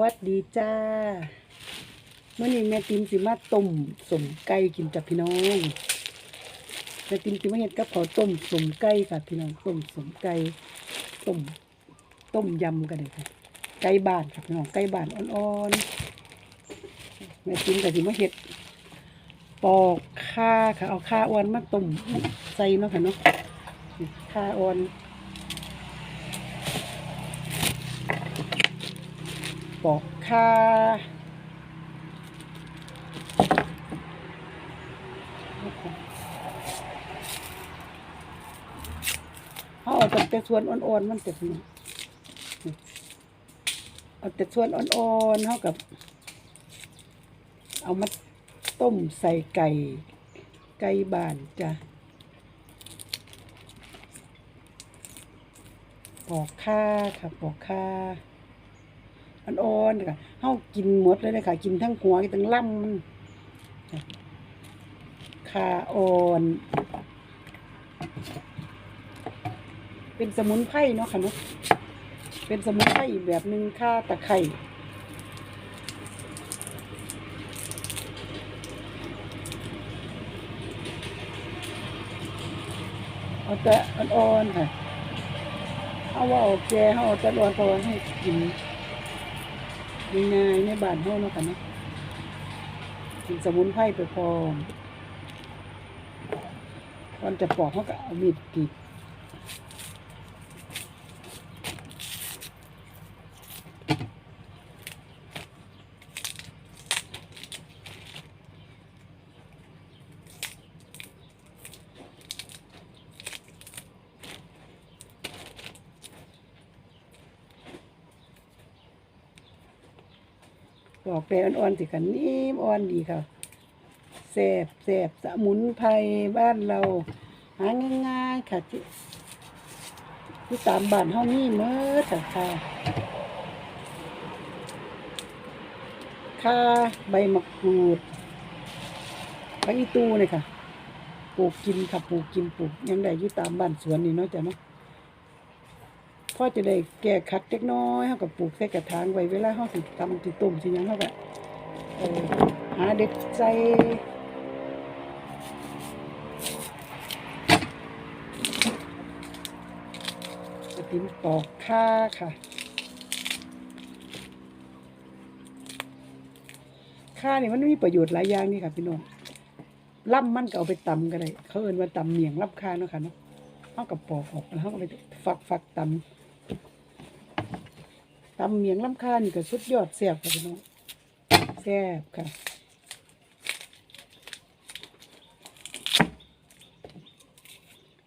วัสดีจ้าเมื่อนี้แม่ติมสิมาต้มสมไก่กินกับพี่น้องแม่ติมสิมาเฮ็ดกับข้าวต้มสมไก่ค่ะพี่น้องต้มสมไก่ต้มต้มยำกันเลยค่ะไก่บานค่ะพี่น้องไก่บานอ่อนๆแม่ติมก็สิมาเฮ็ดปอกข่าค่ะเอาข่าอ่อนมาต้มใส่เนาะค่ะเนาะข่าอ่อน ปอกค่าเขาเอาแต่ส่วนอ่อนๆมันจะนี่เอาแต่ส่วนอ่อนๆเท่ากับ เอามาต้มใส่ไก่ ไก่บานจ้ะปอกค่าค่ะปอกค่า อ่อนๆค่ะเฮากินหมดเลยเลยค่ะ กินทั้งหัวกินทั้งล่ำมันขาอ่อน เป็นสมุนไพรเนาะค่ะเนาะเป็นสมุนไพรอีกแบบหนึ่งข่าตะไคร่เอาแต่อ่อนๆค่ะเอาว่าโอเคเอาแต่อ่อนพอให้กิน ง่ายๆในบ้านเฮาเนาะค่ะเนาะกินสมุนไพรไปพร้อมก่อนจะปอกเขาก็เอามีดกรีด อกไปอ่อนๆสิค่ะนิ่มอ่อนดีค่ะแซ่บแซ่บสมุนไพรบ้านเรา หาง่ายๆค่ะที่ที่ตามบ้านเฮามีเมื่อค่ะค่ะค่าใบมะกรูดใบอีตูเนี่ยค่ะปลูกกินค่ะปลูกกินปลูกยังได้อยู่ตามบ้านสวนนี่เนาะจ้ะเนาะ พ่อจะได้แก้คัดเล็กน้อยเฮาก็ปลูกใส่กระถางไว้เวลาเฮาสิทำสิต้มสิหยังเฮาก็เออหาเด็ดใส่กระถิ่นปอกค่าค่ะ ค่านี่มันมีประโยชน์หลายอย่างนี่ค่ะพี่น้องล่ำมันก็เอาไปตำก็ได้ เขาเอิ้นว่าตำเมียงล่ำค่าเนาะค่ะเนาะเขากับปอกออกแล้วเขาก็ไปฝักฝักตำ ตำเมียงลำค่านี่ก็สุดยอดแซ่บค่ะพี่น้องแซ่บค่ะ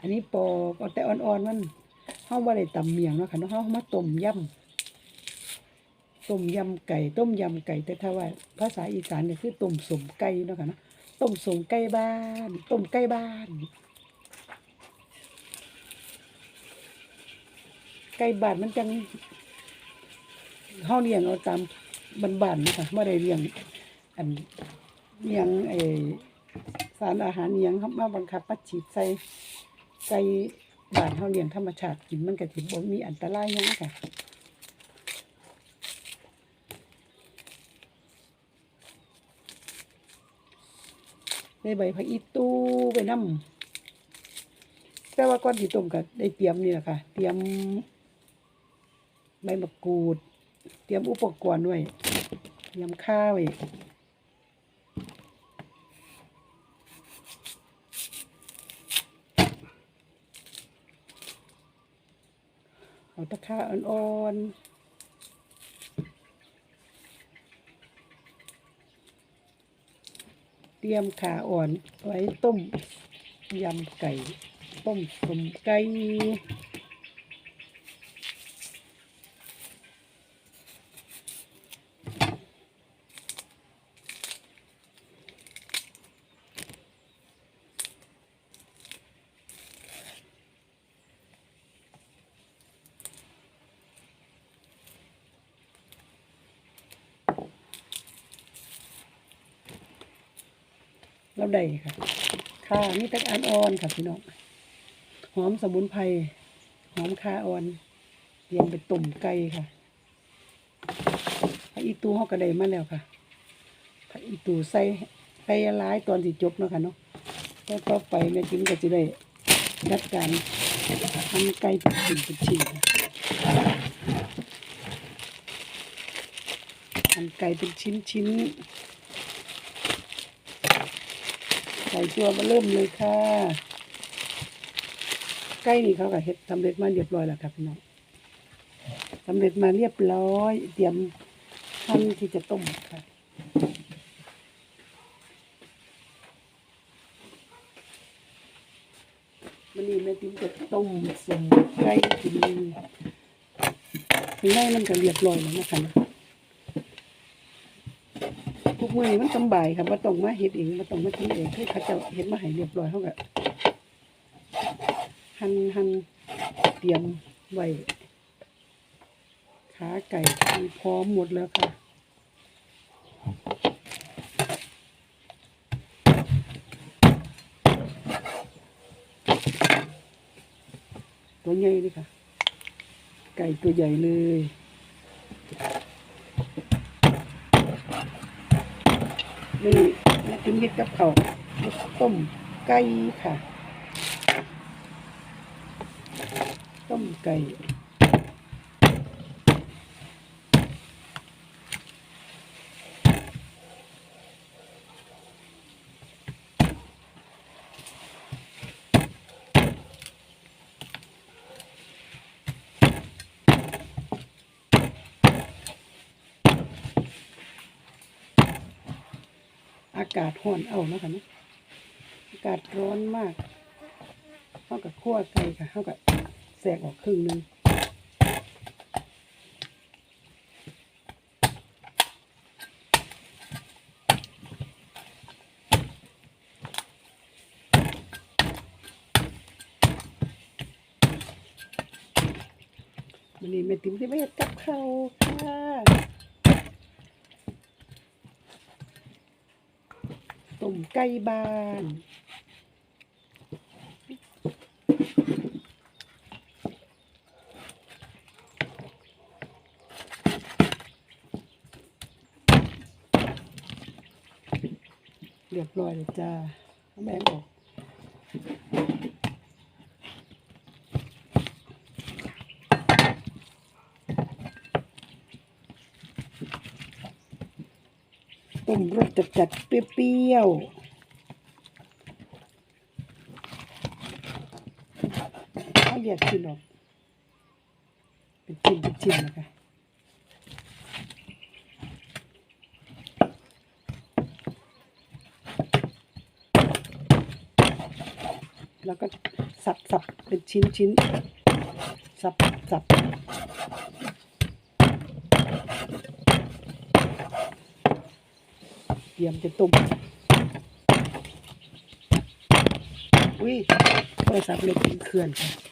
อันนี้ปอกเอาแต่อ่อนๆมันเขาว่าได้ตำเมียงเนาะค่ะเนาะเขาเอามาต้มยำต้มยำไก่ ต้มยำไก่ แต่ถ้าว่า ภาษาอีสานเนี่ยคือต้มสมไก่เนาะค่ะเนาะต้มสมไก่บ้านต้มไก่บ้าน ไก่บ้านมันจัง เฮาเลี้ยงเอาตามบ้านๆนะคะไม่ได้เลี้ยง อันเลี้ยงไอสารอาหารเลี้ยงครับมาบังคับมาฉีดใส่ไก่บ้านเฮาเลี้ยงธรรมชาติกินมันก็สิบ่มีอันตรายหยังค่ะได้ใบผักอีตู้ไปน้ำแต่ว่าก่อนที่ต้มก็ได้เตรียมนี่แหละค่ะ เตรียมใบมะกรูด เตรียมอุปกรณ์ไว้เตรียมข้าวไว้เอาตะข่าอ่อนๆ เตรียมขาอ่อนไว้ต้มยำไก่ ต้มสมไก่ แล้วไดค่ะข่านี่ตะอันอ่อนค่ะพี่น้อง หอมสมุนไพร หอมข่าอ่อนเตรียมไปต้มไก่ค่ะไอีตูเฮาก็ไดมาแล้วค่ะอีตูใส่ใส่หลายตอนสิจบเนาะค่ะเนาะแล้วต่อไปแม่จิ้มก็จะได้จัดการทำไก่เป็นชิ้นเป็นชิ้นทำไก่เป็นชิ้นชิ้น ใส่ตัวมาเริ่มเลยค่ะ ใกล้นี่เขาก็เฮ็ดสำเร็จมาเรียบร้อยแล้วครับพี่น้องสำเร็จมาเรียบร้อย เตรียมทำที่จะต้มค่ะวันนี้แม่ติ๋มจะต้มสมไก่กินข้างในมันก็เรียบร้อยแล้วนะคะ กมือนี้มันสำบายครับว่าต้องมาเฮ็ดเองว่าต้องมาทำเองคือเขาเจะเฮ็ดมาให้เรียบร้อยเขาก็หั่นหั่นเตรียมไว้ขาไก่พร้อมหมดแล้วค่ะตัวใหญ่เลยค่ะ ไก่ตัวใหญ่เลย นี่แม่จิ้มเห็ดกับเขาวต้มไก่ค่ะ ต้มไก่ อากาศร้อนเอาเนาะคะเนาะอากาศร้อนมากเท่ากับคั่วไก่ค่ะเท่ากับแสกออกครึ่งหนึงวันนี้แม่ติ๋มที่ไม่เห็ดกับเขาวค่ะ ต้ม ไก่บ้านเรียบร้อยเลยจ้าแม่ออกต้มรสจัดจัดๆเปรี้ยวๆเอาแยกชิ้นออก เป็นชิ้นเป็นชิ้นนะคะแล้วก็สับสับเป็นชิ้นชิ้นๆสับสับเตรียมจะต้มอุ้ยโทรศัพท์เล็กเป็นเคลื่อนค่ะ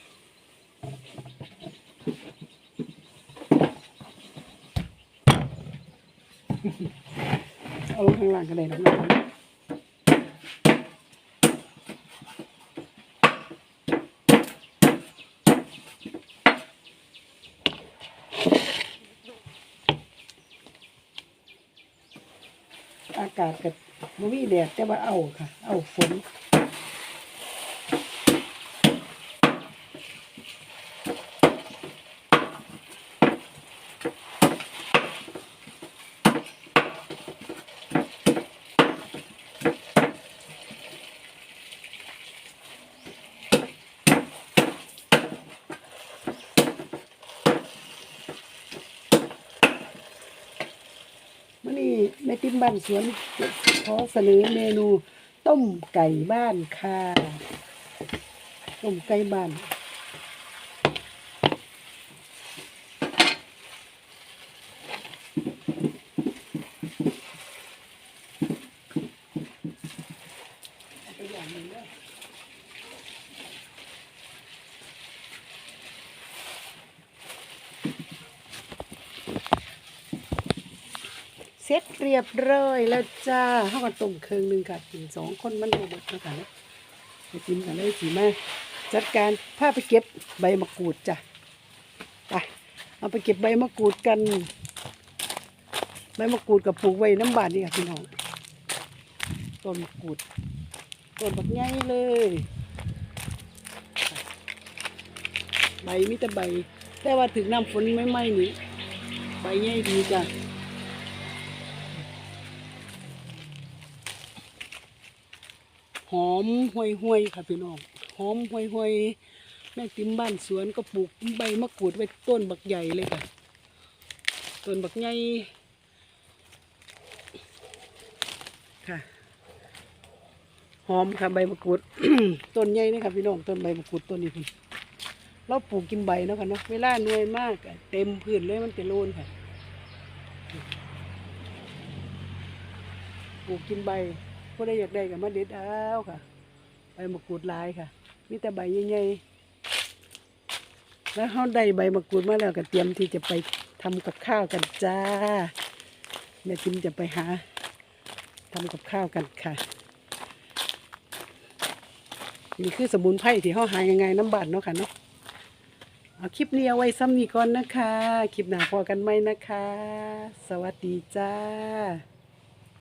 เอาลงข้างล่างก็ได้นะนะอากาศกับมมีแดดแต่ว่าเอาค่ะ เอาฝน มื่อนี้แม่ติ้มบ้านสวนขอเสนอเมนู ต้มไก่บ้านค่ะ ต้มไก่บ้าน เสร็จเรียบร้อยแล้วจ้าเขาก็ต้มเครื่องหนึ่งค่ะกินสองคนมันโมบดนะคะนะไปกินกันเลยสิแม่จัดการพาไปเก็บใบมะกรูดจ้ะไปเอาไปเก็บใบมะกรูดกัน ใบมะกรูดกับปลูกไว้น้ำบานนี่ค่ะพี่น้องต้นมะกรูดต้นบักใหญ่เลย ใบมีแต่ใบ แต่ว่าถึงน้ำฝนไม่ไหม้นี่ใบใหญ่ดีจ้ะ หอมห่วยห่วยๆค่ะพี่น้องหอมห่วยห่วยๆแม่ติมบ้านสวนก็ปลูกใบมะกรูดไว้ต้นบักใหญ่เลยค่ะต้นบักใหญ่ค่ะหอมค่ะใบมะกรูดต้นใหญ่นี่ค่ะพี่น้องต้นใบมะกรูดต้นนี้คุณเราปลูกกินใบเนาะค่ะเนาะเวลาหน่วยมากเต็มพื้นเลยมันเป็นโลนค่ะปลูกกินใบ ผู้ใดอยากได้ก็มาเด็ดเอาค่ะใบมะกรูดลายค่ะ มีแต่ใบใหญ่ๆแล้วเขาได้ใบมะกรูดมาแล้วก็เตรียมที่จะไปทำกับข้าวกันจ้าแม่จิมจะไปหาทำกับข้าวกันค่ะนี่คือสมุนไพรที่เขาหายังไงน้ำบานเนาะค่ะเนาะเอาคลิปนี้เอาไว้ซ้ำนี้ก่อนนะคะ คลิปหน้าพอกันไหมนะคะ สวัสดีจ้า